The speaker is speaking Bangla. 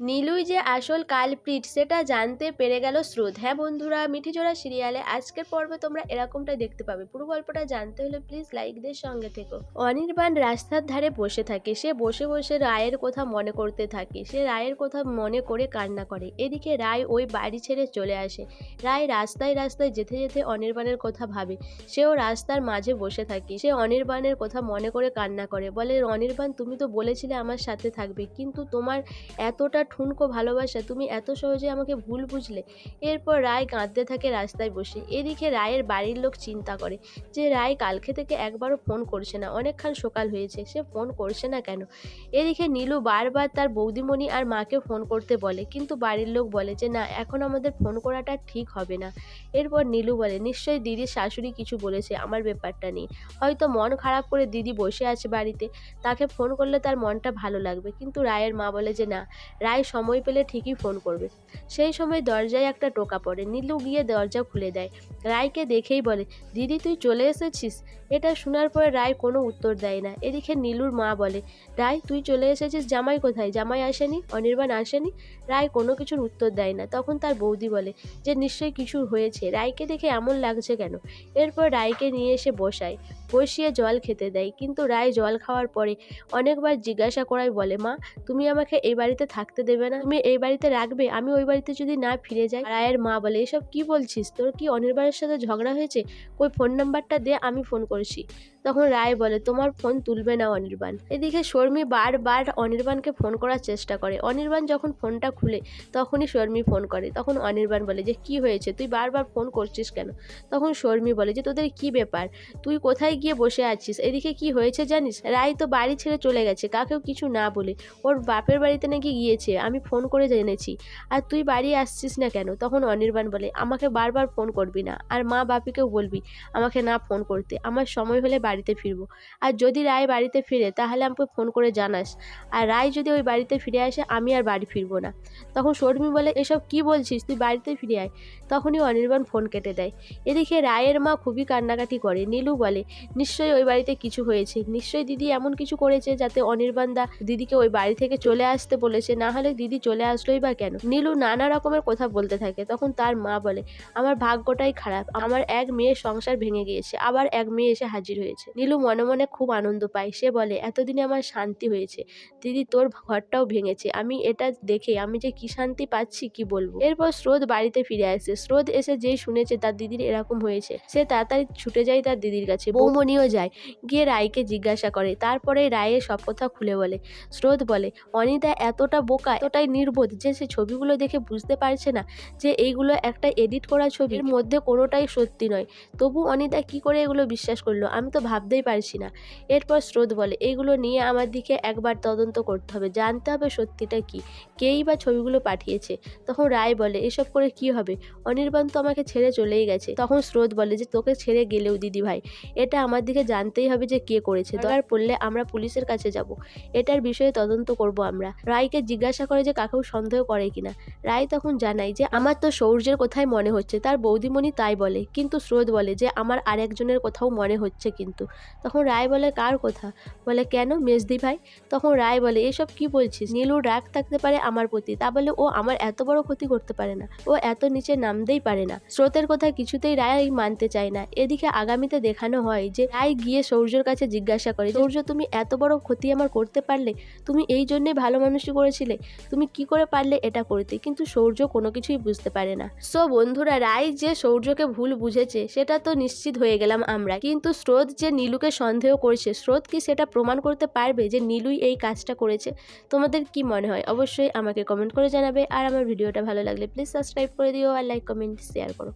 নীলুই যে আসল কালপ্রিট, সেটা জানতে পেরে গেল স্রোত। হ্যাঁ বন্ধুরা মিঠিজোড়া সিরিয়ালে আজকের পর্বে তোমরা এরকমটা দেখতে পাবে। পুরো গল্পটা জানতে হলে প্লিজ লাইকদের সঙ্গে থেকো। অনির্বাণ রাস্তার ধারে বসে থাকে। সে বসে বসে রায়ের কথা মনে করতে থাকে। সে রায়ের কথা মনে করে কান্না করে। এদিকে রায় ওই বাড়ি ছেড়ে চলে আসে। রায় রাস্তায় রাস্তায় যেতে যেতে অনির্বাণের কথা ভাবে। সেও রাস্তার মাঝে বসে থাকে। সে অনির্বাণের কথা মনে করে কান্না করে। বলে, অনির্বাণ, তুমি তো বলেছিলে আমার সাথে থাকবে। কিন্তু তোমার এতটা ঠুনকো ভালোবাসা, তুমি এত সহজে আমাকে ভুল বুঝলে। এরপর রায় কাঁদতে থাকে রাস্তায় বসে। এদিকে রায়ের বাড়ির লোক চিন্তা করে যে রায় কালকে থেকে একবারও ফোন করছে না। অনেকক্ষণ সকাল হয়েছে, সে ফোন করছে না কেন? এদিকে নীলু বারবার তার বৌদিমণি আর মাকে ফোন করতে বলে, কিন্তু বাড়ির লোক বলে যে, না, এখন আমাদের ফোন করাটা ঠিক হবে না। এরপর নীলু বলে, নিশ্চয়ই দিদির শাশুড়ি কিছু বলেছে, আমার ব্যাপারটা নিয়ে। হয়তো মন খারাপ করে দিদি বসে আছে বাড়িতে, তাকে ফোন করলে তার মনটা ভালো লাগবে। কিন্তু রায়ের মা বলে যে, না। রায় সময় পেলে ঠিকই ফোন করবে। সেই সময় দরজায় একটা টোকা পড়ে। নীলু গিয়ে দরজা খুলে দেয়। রায়কে দেখেই বলে, দিদি, তুই চলে এসেছিস? এটা শোনার পরে রায় কোনো উত্তর দেয় না। এদিকে নীলুর মা বলে, রায়, তুই চলে এসেছিস? জামাই কোথায়? জামাই আসেনি? অনির্বাণ আসেনি? রায় কোনো কিছুর উত্তর দেয় না। তখন তার বৌদি বলে, যে নিশ্চয়ই কিছু হয়েছে। রায়কে দেখে এমন লাগছে কেন? এরপর রায়কে নিয়ে এসে বসায়। বসিয়ে জল খেতে দেয়। কিন্তু রায় জল খাওয়ার পরে অনেকবার জিজ্ঞাসা করায় বলে, মা, তুমি আমাকে এই বাড়িতে থাকতে দেবে না। তুমি এই বাড়িতে রাখবে, আমি ওই বাড়িতে যদি না ফিরে যাই। রায়ের মা বলে, এসব কি বলছিস? তোর কি অনির্বাণের সাথে ঝগড়া হয়েছে? ওই ফোন নাম্বারটা দে, আমি ফোন করছি। তখন রায় বলে, তোমার ফোন তুলবে না অনির্বাণ। এদিকে শর্মী বারবার অনির্বাণকে ফোন করার চেষ্টা করে। অনির্বাণ যখন ফোনটা খুলে, তখনই শর্মী ফোন করে। তখন অনির্বাণ বলে, যে কি হয়েছে? তুই বারবার ফোন করছিস কেন? তখন শর্মী বলে, যে তোদের কি ব্যাপার? তুই কোথায় গিয়ে বসে আছিস? এদিকে কি হয়েছে জানিস? রায় তো বাড়ি ছেড়ে চলে গেছে, কাকেও কিছু না বলে। ওর বাপের বাড়িতে নাকি গিয়েছে, আমি ফোন করে জেনেছি। আর তুই বাড়ি আসছিস না কেন? তখন অনির্বাণ বলে, আমাকে বারবার ফোন করবি না। আর মা বাপিকেও বলবি আমাকে না ফোন করতে। আমার সময় হলে বাড়িতে ফিরবো। আর যদি রায় বাড়িতে ফিরে, তাহলে আমাকে ফোন করে জানাস। আর রায় যদি ওই বাড়িতে ফিরে আসে, আমি আর বাড়ি ফিরবো না। তখন শর্মী বলে, এসব কি বলছিস? তুই বাড়িতে ফিরে আয়। তখনই অনির্বাণ ফোন কেটে দেয়। এদিকে রায়ের মা খুবই কান্নাকাটি করে। নীলু বলে, নিশ্চয়ই ওই বাড়িতে কিছু হয়েছে। নিশ্চয়ই দিদি এমন কিছু করেছে যাতে অনির্বাণ দা দিদিকে ওই বাড়ি থেকে চলে আসতে বলেছে। না হলে দিদি চলে আসলোই বা কেন? নীলু নানা রকমের কথা বলতে থাকে। তখন তার মা বলে, আমার ভাগ্যটাই খারাপ। আমার এক মেয়ের সংসার ভেঙে গিয়েছে। আবার এক মেয়ে এসে হাজির হয়েছে। নীলু মনে মনে খুব আনন্দ পায়। সে বলে, এতদিনে আমার শান্তি হয়েছে। দিদি, তোর ঘরটাও ভেঙেছে। আমি এটা দেখে আমি যে কি শান্তি পাচ্ছি কি বলব? এরপর স্রোত বাড়িতে ফিরে আসে। স্রোত এসে যেই শুনেছে তার দিদির এরকম হয়েছে, সে তাড়াতাড়ি ছুটে যায় তার দিদির কাছে। বৌমণিও যায়, গিয়ে রায়কে জিজ্ঞাসা করে। তারপরে রায়ের সব কথা খুলে বলে। স্রোত বলে, অনিতা এতটা বোকা, এতটাই নির্বোধ যে সে ছবিগুলো দেখে বুঝতে পারছে না যে এইগুলো একটা এডিট করা ছবির মধ্যে কোনোটাই সত্যি নয়। তবু অনিতা কি করে এগুলো বিশ্বাস করল? আমি তো ভাবতেই পারছি না। এরপর স্রোত বলে এইগুলো নিয়ে আমার দিকে একবার তদন্ত করতে হবে। জানতে হবে সত্যিটা কি। কেই বা ছবিগুলো পাঠিয়েছে? তখন রায় বলে, এসব করে কি হবে? অনির্বাণ তো আমাকে ছেড়ে চলেই গেছে। তখন স্রোত বলে, যে তোকে ছেড়ে গেলেও দিদি ভাই এটা আমার দিকে জানতেই হবে যে কে করেছে। দরকার পড়লে আমরা পুলিশের কাছে যাব। এটার বিষয়ে তদন্ত করব আমরা। রায়কে জিজ্ঞাসা করে যে কাকেও সন্দেহ করে কিনা। রায় তখন জানায় যে, আমার তো সৌর্যের কথাই মনে হচ্ছে। তার বৌদিমণি তাই বলে, কিন্তু স্রোত বলে যে, আমার আরেকজনের কথাও মনে হচ্ছে কিন্তু। তখন রায় বলে, কার কথা? বলে, কেন মেজদি ভাই? তখন রায় বলে, এসব কি বলছিস? নীলুর রাগ থাকতে পারে আমার প্রতি। তা বলে, ও আমার এত বড় ক্ষতি করতে পারে না। ও এত নিচে নামতেই পারে না। স্রোতের কথা কিছুতেই রায় মানতে চায় না। এদিকে আগামীতে দেখানো হয় যে, রায় গিয়ে সৌর্যর কাছে জিজ্ঞাসা করে, সৌর্য, তুমি এত বড় ক্ষতি আমার করতে পারলে? তুমি এই জন্যই ভালো মানুষই করেছিলে। তুমি কি করে পারলে এটা করতে? কিন্তু সৌর্য কোনো কিছুই বুঝতে পারে না। সো বন্ধুরা, রায় যে সৌর্যকে ভুল বুঝেছে, সেটা তো নিশ্চিত হয়ে গেলাম আমরা। কিন্তু স্রোত যে নীলুকে সন্দেহ করেছে, স্রোত কি সেটা প্রমাণ করতে পারবে যে নীলুই এই কাজটা করেছে? তোমাদের কি মনে হয়? অবশ্যই আমাকে কমেন্ট করে জানাবে। আর আমার ভিডিওটা ভালো লাগলে প্লিজ সাবস্ক্রাইব করে দিও আর লাইক কমেন্ট শেয়ার করো।